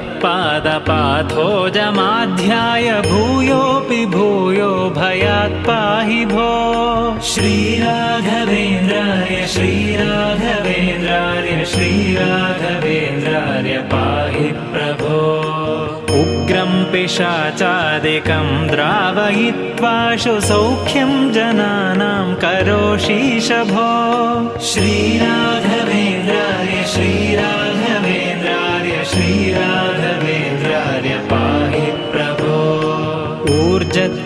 भवत्पादपाथोजमाध्याय भूयोऽपि भूयो भयात् पाहि भो। श्रीराघवेन्द्राय श्रीराघवेन्द्राय श्रीराघवेन्द्राय पाहि प्रभो। उग्रं पिशाचादिकं द्रावयित्वाशु सौख्यं जनानां करोषीश भो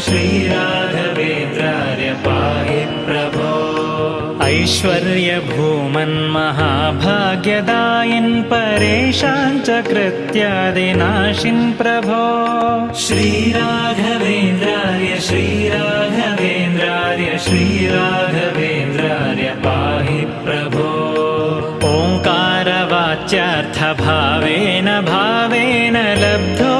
श्रीराघवेन्द्राय पाहि प्रभो। ऐश्वर्यभूमन्महाभाग्यदायिन् परेशान् च कृत्यादिनाशिन् प्रभो। श्रीराघवेन्द्राय श्रीराघवेन्द्राय श्रीराघवेन्द्राय पाहि प्रभो। ओङ्कारवाच्यार्थभावेन भावेन लब्धोदय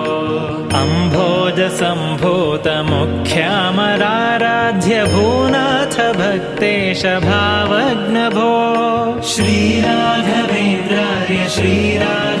अम्भोजसम्भूतमुख्यामराराध्य भूनाथ भक्तेश भावग्नभो। श्रीराघवेन्द्राय श्रीराघवेन्द्राय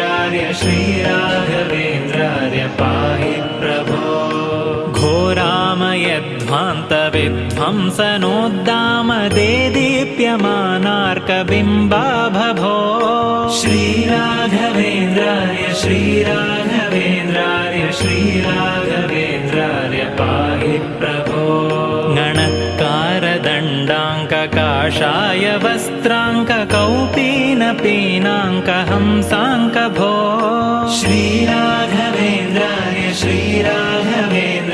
श्रीराघवेन्द्रार्य पाहि प्रभो। घोरामयध्वान्तविध्वंसनोद्दामदे श्रीराघवेन्द्रार्य श्रीराघवेन्द्रार्य श्रीराघवेन्द्रार्य पाहि प्रभो गणत्कारदण्डाङ्ककाषाय वस्त्राङ्ककौपीनपीनाङ्कहंसाङ्कभो श्रीराघवेन्द्रार्य श्रीराघवेन्द्रार्य